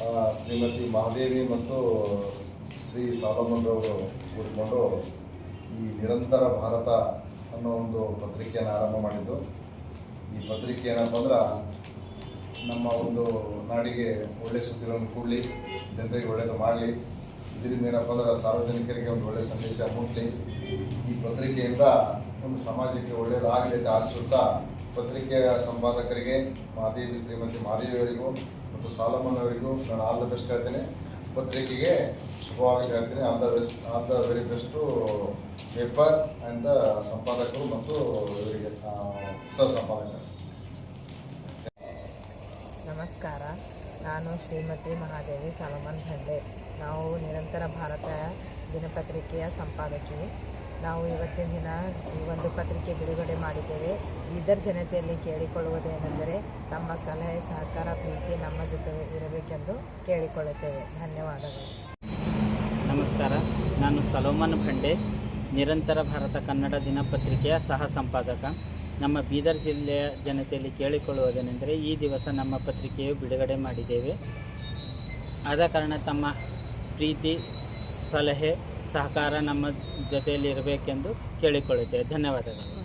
ಶ್ರೀಮತಿ ಮಹಾದೇವಿ ಮತ್ತು ಶ್ರೀ ಸಾಲಮನ್ ರವರು ಕೂಡಿಕೊಂಡು ಈ ನಿರಂತರ ಭಾರತ ಅನ್ನೋ ಒಂದು ಪತ್ರಿಕೆಯನ್ನು ಆರಂಭ ಮಾಡಿದ್ದು. ಈ ಪತ್ರಿಕೆ ಏನಪ್ಪ ಅಂದ್ರೆ ನಮ್ಮ ಒಂದು ನಾಡಿಗೆ ಒಳ್ಳೆ ಸುದ್ದಿಗಳನ್ನು ಕೂಡಲಿ, ಜನರಿಗೆ ಒಳ್ಳೆಯದು ಮಾಡಲಿ. ಇದರಿಂದ ಏನಪ್ಪ ಅಂದ್ರೆ ಸಾರ್ವಜನಿಕರಿಗೆ ಒಂದು ಒಳ್ಳೆಯ ಸಂದೇಶ ಮುಟ್ಲಿ. ಈ ಪತ್ರಿಕೆಯಿಂದ ಒಂದು ಸಮಾಜಕ್ಕೆ ಒಳ್ಳೆಯದಾಗಲಿ ಅಂತ ಆಶಿಸುತ್ತಾ ಪತ್ರಿಕೆಯ ಸಂಪಾದಕರಿಗೆ, ಮಹಾದೇವಿ ಶ್ರೀಮತಿ ಮಹಾದೇವಿ ಅವರಿಗೂ ಮತ್ತು ಸಾಲಮನ್ ಅವರಿಗೂ ನಾನು ಆಲ್ ದ ಬೆಸ್ಟ್ ಹೇಳ್ತೇನೆ. ಪತ್ರಿಕೆಗೆ ಶುಭವಾಗಲಿ ಹೇಳ್ತೀನಿ. All the best all the very best paper and the ಸಂಪಾದಕರು ಮತ್ತು ಇವರಿಗೆ ಸಹ ಸಂಪಾದಕರು. ನಮಸ್ಕಾರ. ನಾನು ಶ್ರೀಮತಿ ಮಹಾದೇವಿ ಸಾಲಮನ್ ಖಂಡೆ ನಾವು ನಿರಂತರ ಭಾರತ ದಿನಪತ್ರಿಕೆಯ ಸಂಪಾದಕಿ. ನಾವು ಇವತ್ತಿನ ದಿನ ಈ ಒಂದು ಪತ್ರಿಕೆ ಬಿಡುಗಡೆ ಮಾಡಿದ್ದೇವೆ. ಬೀದರ್ ಜನತೆಯಲ್ಲಿ ಕೇಳಿಕೊಳ್ಳುವುದೇನೆಂದರೆ ನಮ್ಮ ಸಲಹೆ, ಸಹಕಾರ, ಪ್ರೀತಿ ನಮ್ಮ ಜೊತೆ ಇರಬೇಕೆಂದು ಕೇಳಿಕೊಳ್ಳುತ್ತೇವೆ. ಧನ್ಯವಾದಗಳು. ನಮಸ್ಕಾರ. ನಾನು ಸಲೋಮನ್ ಭಂಡೆ, ನಿರಂತರ ಭಾರತ ಕನ್ನಡ ದಿನಪತ್ರಿಕೆಯ ಸಹ ಸಂಪಾದಕ. ನಮ್ಮ ಬೀದರ್ ಜಿಲ್ಲೆಯ ಜನತೆಯಲ್ಲಿ ಕೇಳಿಕೊಳ್ಳುವುದೇನೆಂದರೆ ಈ ದಿವಸ ನಮ್ಮ ಪತ್ರಿಕೆಯು ಬಿಡುಗಡೆ ಮಾಡಿದ್ದೇವೆ. ಆದ ಕಾರಣ ತಮ್ಮ ಪ್ರೀತಿ, ಸಲಹೆ ಸಹಕಾರ ನಮ್ಮ ಜೊತೆಯಲ್ಲಿ ಇರಬೇಕೆಂದು ಕೇಳಿಕೊಳ್ಳುತ್ತೇವೆ. ಧನ್ಯವಾದಗಳು.